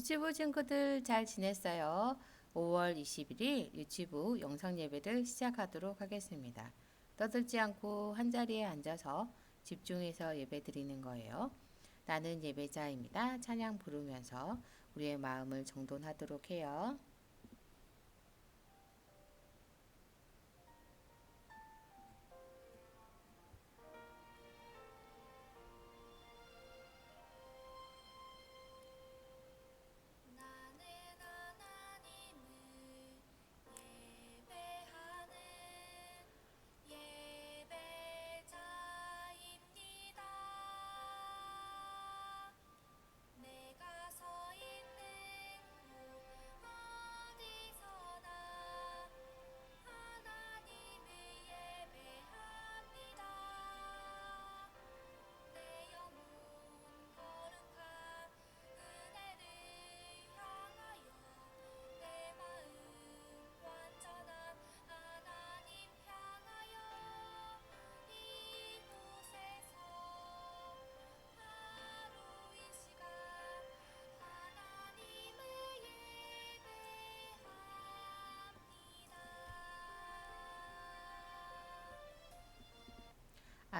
유치부 친구들 잘 지냈어요? 5월 21일 유치부 영상 예배를 시작하도록 하겠습니다. 떠들지 않고 한 자리에 앉아서 집중해서 예배 드리는 거예요. 나는 예배자입니다. 찬양 부르면서 우리의 마음을 정돈하도록 해요.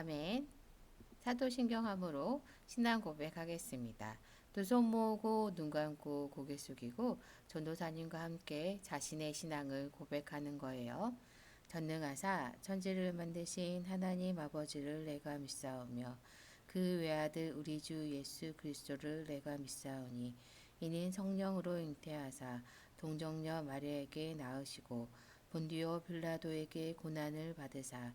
아멘. 사도신경함으로 신앙 고백하겠습니다. 두 손 모으고 눈 감고 고개 숙이고 전도사님과 함께 자신의 신앙을 고백하는 거예요. 전능하사 천지를 만드신 하나님 아버지를 내가 믿사오며 그 외아들 우리 주 예수 그리스도를 내가 믿사오니 이는 성령으로 잉태하사 동정녀 마리아에게 낳으시고 본디오 빌라도에게 고난을 받으사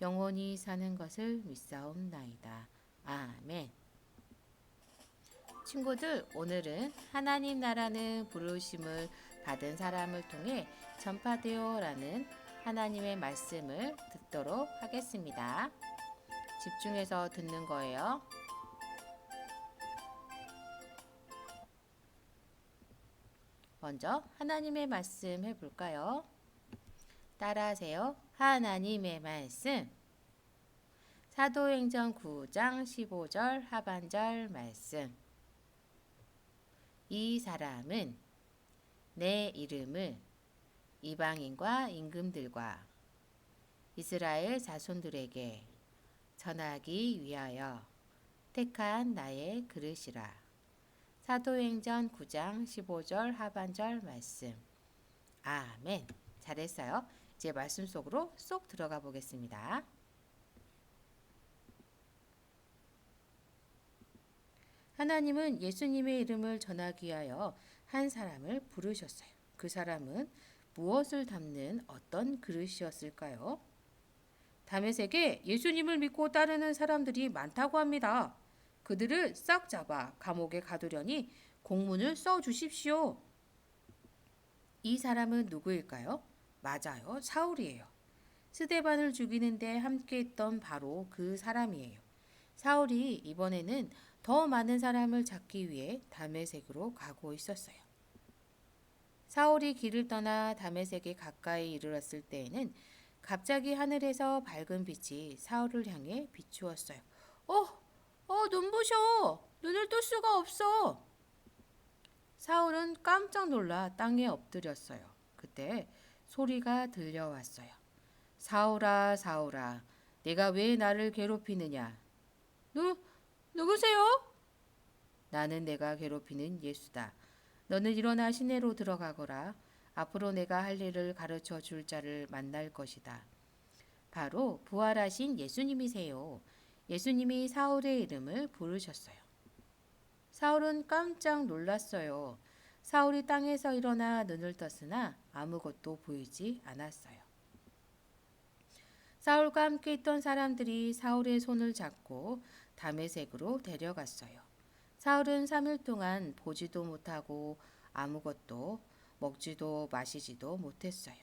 영원히 사는 것을 믿사옵나이다. 아멘. 친구들, 오늘은 하나님 나라는 부르심을 받은 사람을 통해 전파되어라는 하나님의 말씀을 듣도록 하겠습니다. 집중해서 듣는 거예요. 먼저 하나님의 말씀 해볼까요? 따라하세요. 하나님의 말씀. 사도행전 9장 15절 하반절 말씀. 이 사람은 내 이름을 이방인과 임금들과 이스라엘 자손들에게 전하기 위하여 택한 나의 그릇이라. 사도행전 9장 15절 하반절 말씀. 아멘. 잘했어요. 이제 말씀 속으로 쏙 들어가 보겠습니다. 하나님은 예수님의 이름을 전하기 위하여 한 사람을 부르셨어요. 그 사람은 무엇을 담는 어떤 그릇이었을까요? 다메섹에 예수님을 믿고 따르는 사람들이 많다고 합니다. 그들을 싹 잡아 감옥에 가두려니 공문을 써 주십시오. 이 사람은 누구일까요? 맞아요. 사울이에요. 스데반을 죽이는데 함께 있던 바로 그 사람이에요. 사울이 이번에는 더 많은 사람을 잡기 위해 다메섹으로 가고 있었어요. 사울이 길을 떠나 다메섹에 가까이 이르렀을 때에는 갑자기 하늘에서 밝은 빛이 사울을 향해 비추었어요. 어, 어, 눈부셔! 눈을 뜰 수가 없어! 사울은 깜짝 놀라 땅에 엎드렸어요. 그때 소리가 들려왔어요. 사울아, 사울아, 내가 왜 나를 괴롭히느냐? 누, 누구세요? 나는 내가 괴롭히는 예수다. 너는 일어나 시내로 들어가거라. 앞으로 내가 할 일을 가르쳐 줄 자를 만날 것이다. 바로 부활하신 예수님이세요. 예수님이 사울의 이름을 부르셨어요. 사울은 깜짝 놀랐어요. 사울이 땅에서 일어나 눈을 떴으나 아무것도 보이지 않았어요. 사울과 함께 있던 사람들이 사울의 손을 잡고 다메섹으로 데려갔어요. 사울은 3일 동안 보지도 못하고 아무것도 먹지도 마시지도 못했어요.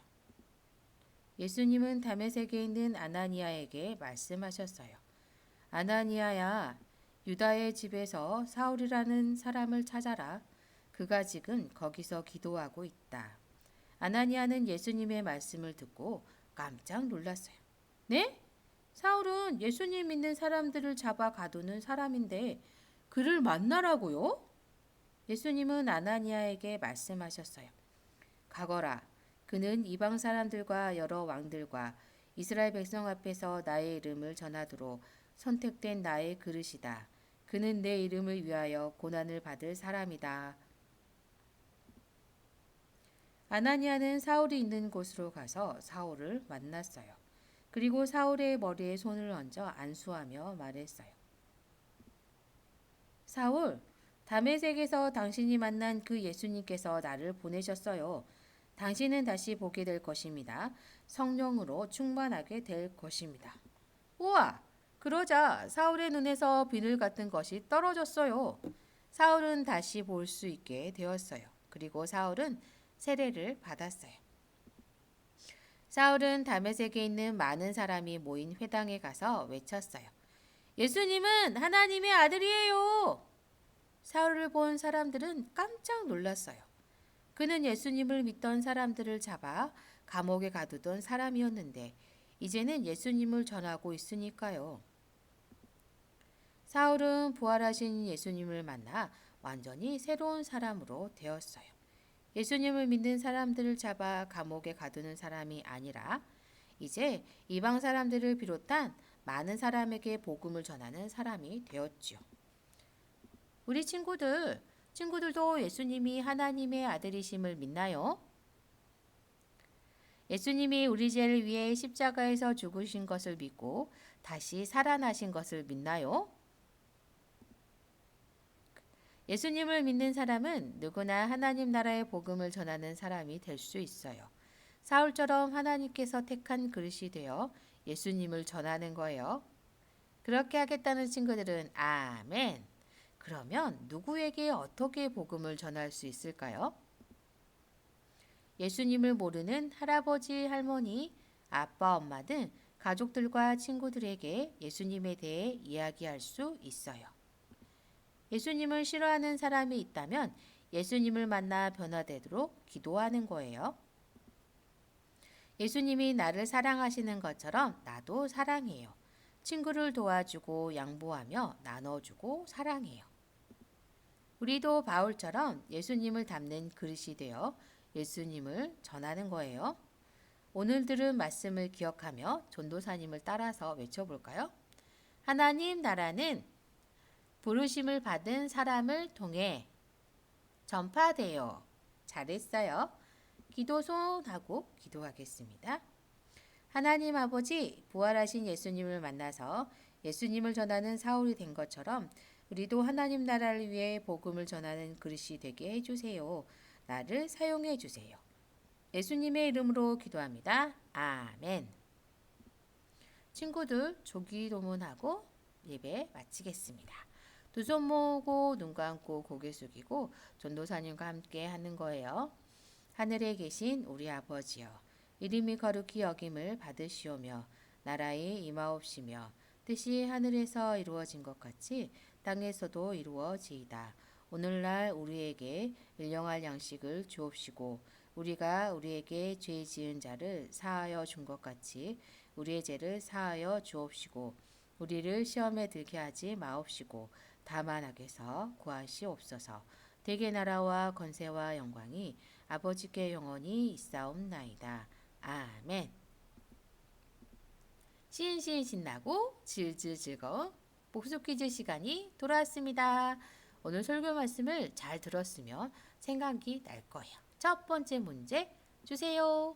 예수님은 담에색에 있는 아나니아에게 말씀하셨어요. 아나니아야, 유다의 집에서 사울이라는 사람을 찾아라. 그가 지금 거기서 기도하고 있다. 아나니아는 예수님의 말씀을 듣고 깜짝 놀랐어요. 네? 사울은 예수님 믿는 사람들을 잡아 가두는 사람인데 그를 만나라고요? 예수님은 아나니아에게 말씀하셨어요. 가거라. 그는 이방 사람들과 여러 왕들과 이스라엘 백성 앞에서 나의 이름을 전하도록 선택된 나의 그릇이다. 그는 내 이름을 위하여 고난을 받을 사람이다. 아나니아는 사울이 있는 곳으로 가서 사울을 만났어요. 그리고 사울의 머리에 손을 얹어 안수하며 말했어요. 사울, 담에색에서 당신이 만난 그 예수님께서 나를 보내셨어요. 당신은 다시 보게 될 것입니다. 성령으로 충만하게 될 것입니다. 우와! 그러자 사울의 눈에서 비늘 같은 것이 떨어졌어요. 사울은 다시 볼 수 있게 되었어요. 그리고 사울은 세례를 받았어요. 사울은 담에색에 있는 많은 사람이 모인 회당에 가서 외쳤어요. 예수님은 하나님의 아들이에요. 사울을 본 사람들은 깜짝 놀랐어요. 그는 예수님을 믿던 사람들을 잡아 감옥에 가두던 사람이었는데 이제는 예수님을 전하고 있으니까요. 사울은 부활하신 예수님을 만나 완전히 새로운 사람으로 되었어요. 예수님을 믿는 사람들을 잡아 감옥에 가두는 사람이 아니라 이제 이방 사람들을 비롯한 많은 사람에게 복음을 전하는 사람이 되었지요. 우리 친구들, 친구들도 예수님이 하나님의 아들이심을 믿나요? 예수님이 우리 죄를 위해 십자가에서 죽으신 것을 믿고 다시 살아나신 것을 믿나요? 예수님을 믿는 사람은 누구나 하나님 나라의 복음을 전하는 사람이 될 수 있어요. 사울처럼 하나님께서 택한 그릇이 되어 예수님을 전하는 거예요. 그렇게 하겠다는 친구들은 아멘. 그러면 누구에게 어떻게 복음을 전할 수 있을까요? 예수님을 모르는 할아버지, 할머니, 아빠, 엄마 등 가족들과 친구들에게 예수님에 대해 이야기할 수 있어요. 예수님을 싫어하는 사람이 있다면 예수님을 만나 변화되도록 기도하는 거예요. 예수님이 나를 사랑하시는 것처럼 나도 사랑해요. 친구를 도와주고 양보하며 나눠주고 사랑해요. 우리도 바울처럼 예수님을 담는 그릇이 되어 예수님을 전하는 거예요. 오늘 들은 말씀을 기억하며 전도사님을 따라서 외쳐볼까요? 하나님 나라는 부르심을 받은 사람을 통해 전파되어 잘했어요. 기도 손하고 기도하겠습니다. 하나님 아버지 부활하신 예수님을 만나서 예수님을 전하는 사울이 된 것처럼 우리도 하나님 나라를 위해 복음을 전하는 그릇이 되게 해주세요. 나를 사용해 주세요. 예수님의 이름으로 기도합니다. 아멘. 친구들 조기 도문하고 예배 마치겠습니다. 두 손 모으고 눈 감고 고개 숙이고 전도사님과 함께 하는 거예요. 하늘에 계신 우리 아버지여 이름이 거룩히 여김을 받으시오며 나라에 임하옵시며 뜻이 하늘에서 이루어진 것 같이 땅에서도 이루어지이다. 오늘날 우리에게 일용할 양식을 주옵시고 우리가 우리에게 죄 지은 자를 사하여 준 것 같이 우리의 죄를 사하여 주옵시고 우리를 시험에 들게 하지 마옵시고 다만 악에서 구하시옵소서 대개 나라와 건세와 영광이 아버지께 영원히 있사옵나이다. 아멘. 신신 신나고 질질 즐거운 복수 퀴즈 시간이 돌아왔습니다. 오늘 설교 말씀을 잘 들었으면 생각이 날 거예요. 첫 번째 문제 주세요.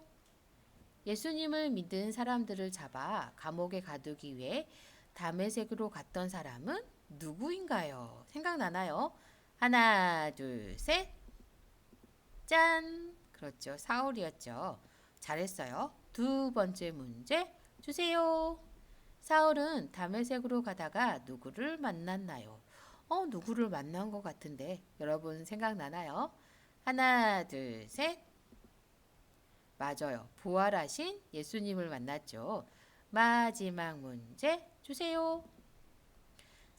예수님을 믿은 사람들을 잡아 감옥에 가두기 위해 담에색으로 갔던 사람은 누구인가요? 생각나나요? 하나, 둘, 셋. 짠! 그렇죠. 사울이었죠. 잘했어요. 두 번째 문제 주세요. 사울은 담에색으로 가다가 누구를 만났나요? 어, 누구를 만난 것 같은데 여러분 생각나나요? 하나, 둘, 셋. 맞아요. 부활하신 예수님을 만났죠. 마지막 문제 주세요.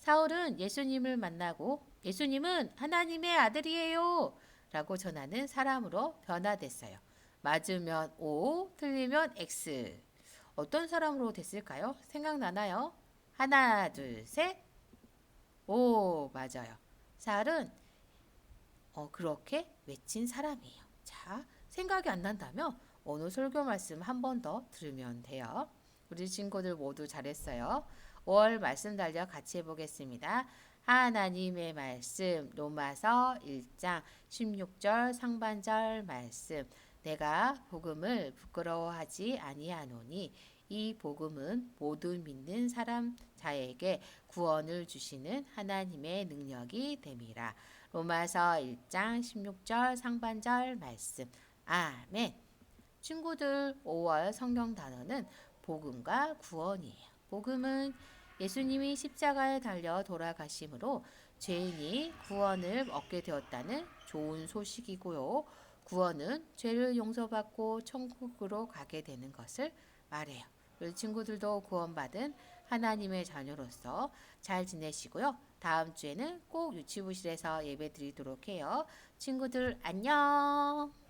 사울은 예수님을 만나고 예수님은 하나님의 아들이에요. 라고 전하는 사람으로 변화됐어요. 맞으면 O, 틀리면 X. 어떤 사람으로 됐을까요? 생각나나요? 하나, 둘, 셋. 오, 맞아요. 사울은 어, 그렇게 외친 사람이에요. 자, 생각이 안 난다면 어느 설교 말씀 한 번 더 들으면 돼요. 우리 친구들 모두 잘했어요. 5월 말씀 달려 같이 해보겠습니다. 하나님의 말씀 로마서 1장 16절 상반절 말씀 내가 복음을 부끄러워하지 아니하노니 이 복음은 모든 믿는 사람 자에게 구원을 주시는 하나님의 능력이 됨이라. 로마서 1장 16절 상반절 말씀. 아멘. 친구들 5월 성경 단어는 복음과 구원이에요. 복음은 예수님이 십자가에 달려 돌아가심으로 죄인이 구원을 얻게 되었다는 좋은 소식이고요. 구원은 죄를 용서받고 천국으로 가게 되는 것을 말해요. 우리 친구들도 구원받은 하나님의 자녀로서 잘 지내시고요. 다음 주에는 꼭 유치부실에서 예배 드리도록 해요. 친구들 안녕.